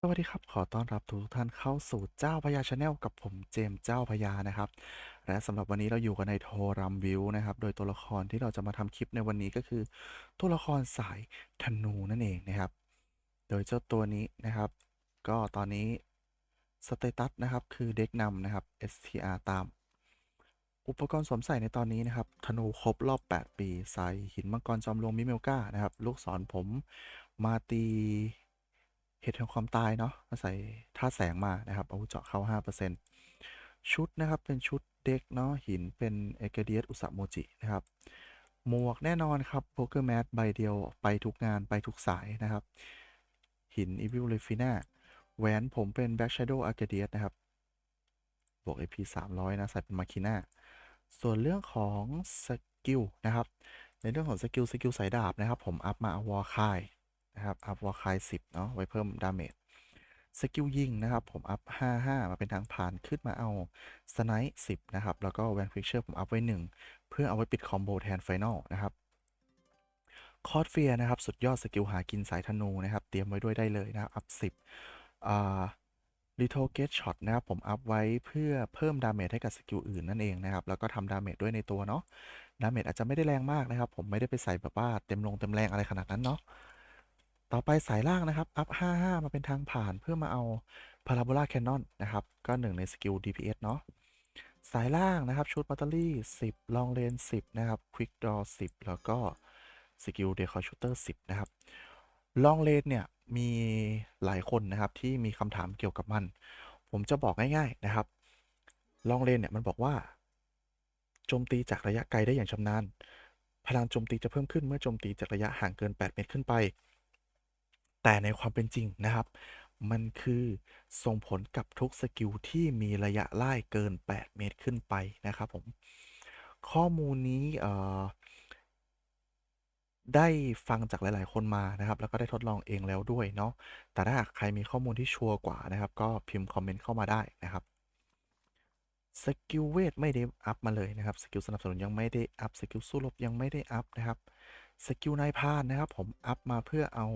สวัสดีครับ ขอต้อนรับทุกท่านเข้าสู่เจ้าพญาชาแนลกับผมเจมส์เจ้าพญานะครับ และสำหรับวันนี้เราอยู่กันในโทรัมวิวนะครับ โดยตัวละครที่เราจะมาทำคลิปในวันนี้ก็คือ ตัวละครสายธนูนั่นเองนะครับ โดยเจ้าตัวนี้นะครับ ก็ตอนนี้สเตตัสนะครับคือเด็กนำนะครับ STR ตาม อุปกรณ์สวมใส่ในตอนนี้นะครับ ธนูครบรอบ 8 ปี ใส่หินมังกรจอมหลวงมิเมลกานะครับ ลูกศรผมมาตี เห็ดแห่งความตายเนาะมาใส่ท่าแสงมานะครับอาวุธเจาะเข้า 5%ชุดนะครับเป็นชุดเด็กเนาะหินเป็นเอเกเดียสอุสโมจินะครับหมวกแน่นอนครับโพเกอร์แมสใบเดียวไปทุกงานไปทุกสายนะครับ หินอีวิลเลฟิน่าแหวนผมเป็นแบ็กช a โดอาร์เกเดียสนะครับ บวก AP 300 นะใส่เป็นมาคิน่าส่วนเรื่องของสกิลนะครับ ในเรื่องของสกิลสกิลสายดาบนะครับ ผมอัพมาอวอลคาย นะครับอัพวอลคาย10เนาะไว้เพิ่มดาเมจสกิลยิงนะครับ ผมอัพ 55 มาเป็นทางผ่านขึ้นมาเอาสไนป์10 นะครับ แล้วก็แวนฟิกเชอร์ผมอัพไว้ 1 เพื่อเอาไว้ปิดคอมโบแทนไฟนอลนะครับ คอร์ดเฟียนะครับ สุดยอดสกิลหากินสายธนูนะครับ เตรียมไว้ด้วยได้เลยนะครับ อัพ 10อ่า Little Get Shot นะครับ ผมอัพไว้เพื่อเพิ่มดาเมจให้กับสกิลอื่นนั่นเองนะครับ แล้วก็ทำดาเมจด้วยในตัวเนาะ ดาเมจอาจจะไม่ได้แรงมากนะครับ ผมไม่ได้ไปใส่แบบว่าเต็มลงเต็มแรงอะไรขนาดนั้นเนาะ ต่อไปสายล่างนะครับอัพ 55 มาเป็นทางผ่านเพื่อมาเอา Parabola Cannon นะครับ ก็หนึ่งในสกิล DPS เนาะสายล่างนะครับ ชุด b ัตเตอรี่ 10 ลองเลน 10 นะครับ Quick Draw 10 แล้วก็สกิล Decoy Shooter 10 นะครับ ลองเลนเนี่ย มีหลายคนนะครับที่มีคำถามเกี่ยวกับมัน ผมจะบอกง่าย ๆนะครับ ลองเลนเนี่ย มันบอกว่าโจมตีจากระยะไกลได้อย่างชำนาญ พลังโจมตีจะเพิ่มขึ้นเมื่อโจมตีจากระยะห่างเกิน 8 เมตรขึ้นไป แต่ในความเป็นจริงนะครับ มันคือส่งผลกับทุกสกิลที่มีระยะไล่เกิน 8 เมตรขึ้นไปนะครับผม ข้อมูลนี้ได้ฟังจากหลาย ๆ คนมานะครับ แล้วก็ได้ทดลองเองแล้วด้วยเนาะ แต่ถ้าหากใครมีข้อมูลที่ชัวร์กว่านะครับ ก็พิมพ์คอมเมนต์เข้ามาได้นะครับสกิลเวทไม่ได้อัพมาเลยนะครับสกิลสนับสนุนยังไม่ได้อัพสกิลสู้รบยังไม่ได้อัพนะครับสกิลนายพานนะครับ ผมอัพมาเพื่อเอา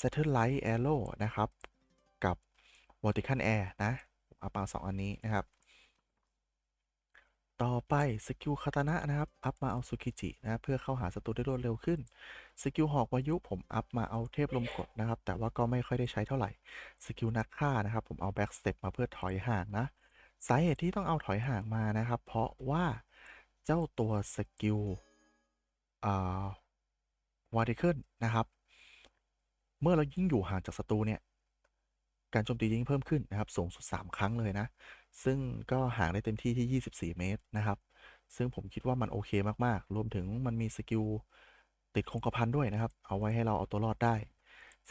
Satellite Arrow นะครับ กับ Vertical Air นะอัพมาสองอันนี้นะครับ ต่อไปสกิลคาตานะนะครับ อัพมาเอาสุคิจินะเพื่อเข้าหาศัตรูได้รวดเร็วขึ้น สกิลหอกวายุผมอัพมาเอาเทพลมกดนะครับ แต่ว่าก็ไม่ค่อยได้ใช้เท่าไหร่ สกิลนักฆ่านะครับ ผมเอาแบ็กสเต็ปมาเพื่อถอยห่างนะ สาเหตุที่ต้องเอาถอยห่างมานะครับ เพราะว่าเจ้าตัวสกิลวาร์ดิเคิลนะครับ เมื่อเรายิ่งอยู่ห่างจากศัตรูเนี่ย การโจมตียิ่งเพิ่มขึ้นนะครับ สูงสุด 3 ครั้งเลยนะ ซึ่งก็ห่างได้เต็มที่ที่ 24 เมตรนะครับ ซึ่งผมคิดว่ามันโอเคมากๆ รวมถึงมันมีสกิลติดคงกระพันด้วยนะครับ เอาไว้ให้เราเอาตัวรอดได้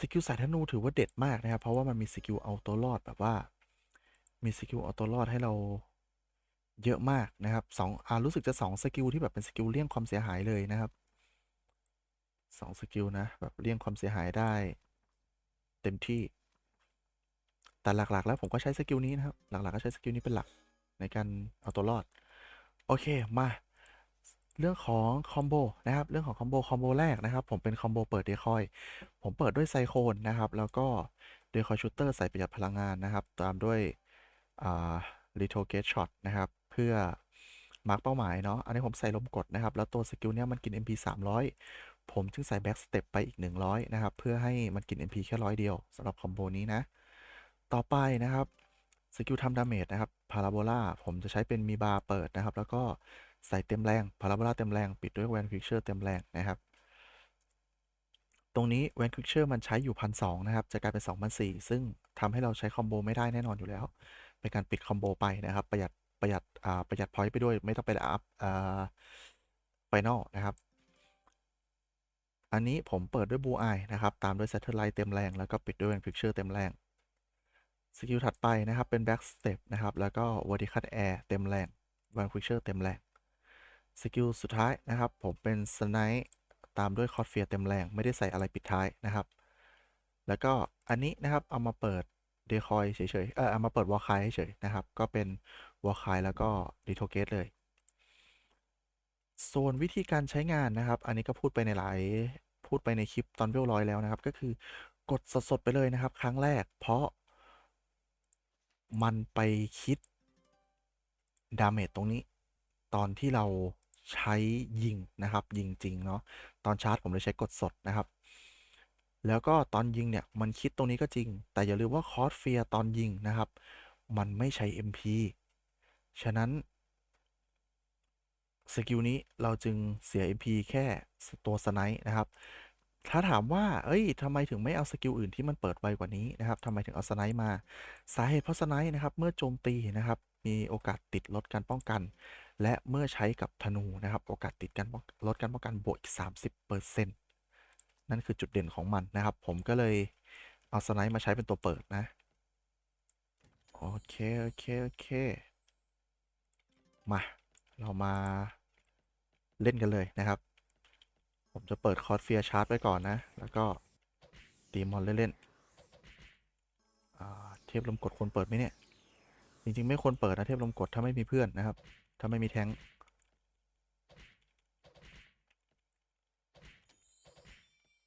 สกิลสายธนูถือว่าเด็ดมากนะครับ เพราะว่ามันมีสกิลเอาตัวรอดแบบว่า มีสกิลเอาตัวรอดให้เราเยอะมากนะครับสองอารู้สึกจะสองสกิลที่แบบเป็นสกิลเลี่ยงความเสียหายเลยนะครับ สองสกิลนะ แบบเลี่ยงความเสียหายได้ เต็มที่ แต่หลักๆ แล้วผมก็ใช้สกิลนี้นะครับ หลักๆ ก็ใช้สกิลนี้เป็นหลักในการเอาตัวรอด โอเค มา เรื่องของคอมโบนะครับ เรื่องของคอมโบคอมโบแรกนะครับ ผมเป็นคอมโบเปิดเดคอย ผมเปิดด้วยไซโคนนะครับ แล้วก็เดคอยชูเตอร์ใส่ประหยัดพลังงานนะครับ ตามด้วยอ่า Little Gate Shot นะครับ เพื่อมาร์กเป้าหมายเนาะ อันนี้ผมใส่ลมกดนะครับ แล้วตัวสกิลเนี้ยมันกิน MP 300 ผมจึงใส่แบ็กสเต็ปไปอีก 100 นะครับ เพื่อให้มันกิน MP แค่ร้อยเดียวสำหรับคอมโบนี้นะ ต่อไปนะครับสกิลทำดาเมจนะครับพาราโบลาผมจะใช้เป็นมีบาร์เปิดนะครับ แล้วก็ใส่เต็มแรงพาราโบลาเต็มแรง ปิดด้วยแวนควิกเชอร์เต็มแรงนะครับ ตรงนี้แวนควิกเชอร์มันใช้อยู่พันสนะครับ จะกลายเป็น2 0 0 4ซึ่งทำให้เราใช้คอมโบไม่ได้แน่นอนอยู่แล้ว เป็นการปิดคอมโบไปนะครับ ประหยัดประหยัดอ่าประหยัดพอยต์ไปด้วยไม่ต้องไปอัพอ่าไฟนอลนะครับ อันนี้ผมเปิดด้วยบูไอนะครับ ตามด้วย Satellite เต็มแรง แล้วก็ปิดด้วย Van Picture เต็มแรง สกิลถัดไปนะครับ เป็น Back Step นะครับ แล้วก็ Vertical Air เต็มแรง Van Picture เต็มแรง สกิลสุดท้ายนะครับ ผมเป็น Snipe ตามด้วย c o r d f e a r เต็มแรง ไม่ได้ใส่อะไรปิดท้ายนะครับ แล้วก็อันนี้นะครับ เอามาเปิด Decoy เฉยๆ เออเอามาเปิด w a l k i เฉยๆนะครับ ก็เป็น w a l k i แล้วก็ Little Gate เลย ส่วนวิธีการใช้งานนะครับ อันนี้ก็พูดไปในหลายพูดไปในคลิปตอนเวลร้อยแล้วนะครับ ก็คือกดสดๆไปเลยนะครับ ครั้งแรก เพราะ มันไปคิดดาเมจตรงนี้ ตอนที่เราใช้ยิงนะครับ ยิงจริงเนาะตอนชาร์จผมเลยใช้กดสดนะครับ แล้วก็ตอนยิงเนี่ยมันคิดตรงนี้ก็จริง แต่อย่าลืมว่าคอร์สเฟียตอนยิงนะครับ มันไม่ใช้ MP ฉะนั้น สกิลนี้เราจึงเสีย MP แค่ตัวสไนป์นะครับ ถ้าถามว่า เอ้ยทำไมถึงไม่เอาสกิลอื่นที่มันเปิดไวกว่านี้นะครับทำไมถึงเอาสไนป์มา สาเหตุเพราะสไนป์นะครับ เมื่อโจมตีนะครับ มีโอกาสติดลดการป้องกัน และเมื่อใช้กับธนูนะครับ โอกาสติดการลดการป้องกันบวกอีก30%นั่นคือจุดเด่นของมันนะครับ ผมก็เลยเอาสไนป์มาใช้เป็นตัวเปิดนะ โอเค โอเค โอเค มา เรามา เล่นกันเลยนะครับ ผมจะเปิดคอร์สเฟียชาร์จไว้ก่อนนะ แล้วก็ตีมอนเล่นๆเทพลมกดควรเปิดไหมเนี่ย จริงๆ ไม่ควรเปิดนะเทพลมกดถ้าไม่มีเพื่อนนะครับ ถ้าไม่มีแท้ง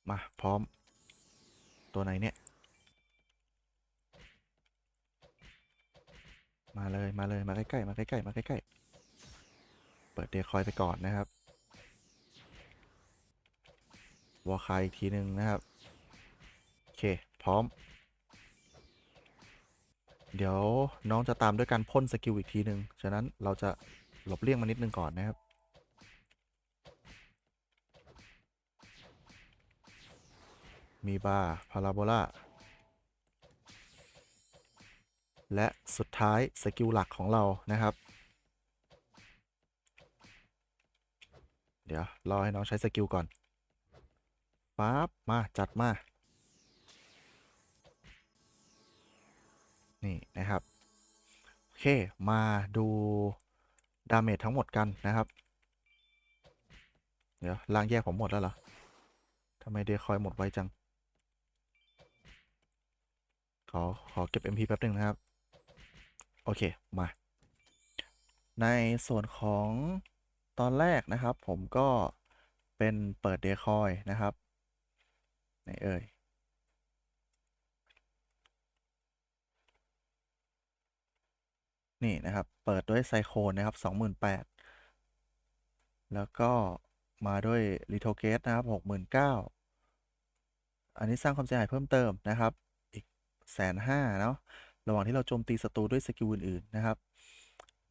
มา พร้อม ตัวไหนเนี่ย มาเลยมาเลยมาใกล้ๆมาใกล้ๆมาใกล้ๆเปิดเดคอยไปก่อนนะครับ วอลคายอีกทีหนึ่งนะครับ โอเค พร้อม เดี๋ยวน้องจะตามด้วยการพ่นสกิลอีกทีหนึ่งฉะนั้นเราจะหลบเลี่ยงมานิดนึงก่อนนะครับมีบาร์พาราโบลาและสุดท้าย สกิลหลักของเรานะครับ เดี๋ยว รอให้น้องใช้สกิลก่อน ปั๊บมาจัดมา นี่นะครับ โอเค มาดูดาเมจทั้งหมดกันนะครับ เดี๋ยวล่างแยกผมหมดแล้วเหรอทำไมเดคอยหมดไวจัง ขอ ขอเก็บ MP แป๊บหนึ่งนะครับ โอเค มา ในส่วนของตอนแรกนะครับ ผมก็เป็นเปิดเดคอยนะครับ ไหนเอ่ยนี่นะครับ เปิดด้วยไซโคนนะครับ 28,000 แล้วก็มาด้วยลิโทเกสนะครับ 69,000 อันนี้สร้างความเสียหายเพิ่มเติมนะครับ อีกแสนห้าเนาะ ระหว่างที่เราโจมตีศัตรูด้วยสกิลอื่น ๆ นะครับ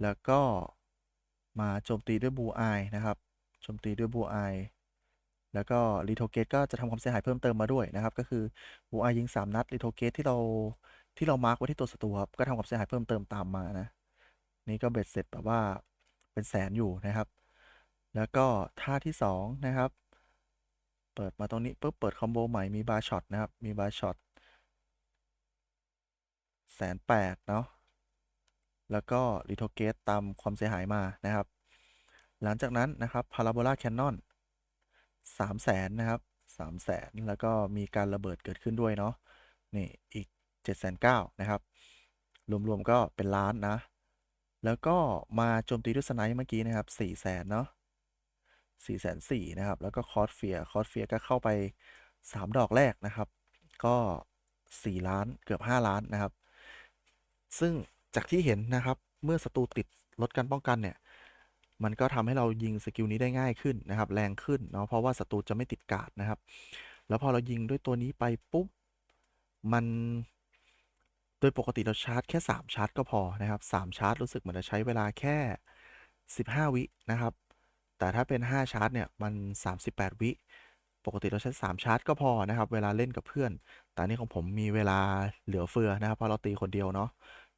แล้วก็มาโจมตีด้วยบูไอนะครับ โจมตีด้วยบูไอ แล้วก็ลิโทเกตก็จะทำความเสียหายเพิ่มเติมมาด้วยนะครับ ก็คือบูไอยิง 3 นัดลิโทเกตที่เราที่เรามาร์กไว้ที่ตัวศัตรูครับก็ทำความเสียหายเพิ่มเติมตามมานะ นี่ก็เบ็ดเสร็จแบบว่าเป็นแสนอยู่นะครับ แล้วก็ท่าที่ 2 นะครับ เปิดมาตรงนี้ปุ๊บเปิดคอมโบใหม่มีบาร์ช็อตนะครับ มีบาร์ช็อตแสนแปดเนาะแล้วก็ลิโทเกตตามความเสียหายมานะครับ หลังจากนั้นนะครับพาราโบลาแคนนอน สามแสนนะครับสามแสนแล้วก็มีการระเบิดเกิดขึ้นด้วยเนาะนี่อีกเจ็ดแสนเก้านะครับ รวมๆก็เป็นล้านนะ แล้วก็มาโจมตีด้วยสไนเมื่อกี้นะครับสี่แสนเนาะสี่แสนสี่นะครับ แล้วก็คอร์สเฟียคอร์สเฟียก็เข้าไปสามดอกแรกนะครับ ก็สี่ล้านเกือบห้าล้านนะครับ ซึ่งจากที่เห็นนะครับเมื่อศัตรูติดลดการป้องกันเนี่ย มันก็ทำให้เรายิงสกิลนี้ได้ง่ายขึ้นนะครับ แรงขึ้นเนาะเพราะว่าศัตรูจะไม่ติดกาดนะครับ แล้วพอเรายิงด้วยตัวนี้ไปปุ๊บมันโดยปกติเราชาร์จแค่ 3 ชาร์จก็พอนะครับ3ชาร์จรู้สึกเหมือนจะใช้เวลาแค่ 15 วินะครับ แต่ถ้าเป็น 5 ชาร์จเนี่ยมัน 38 วิปกติเราใช้3ชาร์จก็พอนะครับ เวลาเล่นกับเพื่อน แต่นนี้ของผมมีเวลาเหลือเฟือนะครับเพราะเราตีคนเดียวเนาะ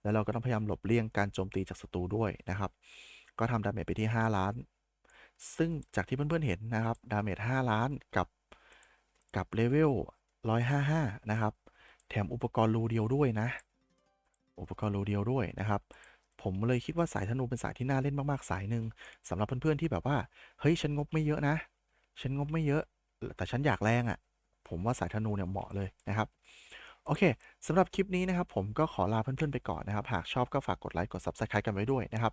แล้วเราก็ต้องพยายามหลบเลี่ยงการโจมตีจากศัตรูด้วยนะครับ ก็ทำดาเมจไปที่ 5 ล้าน ซึ่งจากที่เพื่อนๆเห็นนะครับ ดาเมจ 5 ล้านกับกับเลเวล 155 นะครับ แถมอุปกรณ์รูเดียวด้วยนะ อุปกรณ์รูเดียวด้วยนะครับ ผมเลยคิดว่าสายธนูเป็นสายที่น่าเล่นมากๆ สายหนึ่งสำหรับเพื่อนๆที่แบบว่า เฮ้ย ฉันงบไม่เยอะนะ ฉันงบไม่เยอะ แต่ฉันอยากแรงอะ่ะ ผมว่าสายธนูเนี่ยเหมาะเลยนะครับโอเค สำหรับคลิปนี้นะครับ ผมก็ขอลาเพื่อนๆไปก่อนนะครับ หากชอบก็ฝากกดไลค์ กด Subscribe กันไว้ด้วยนะครับ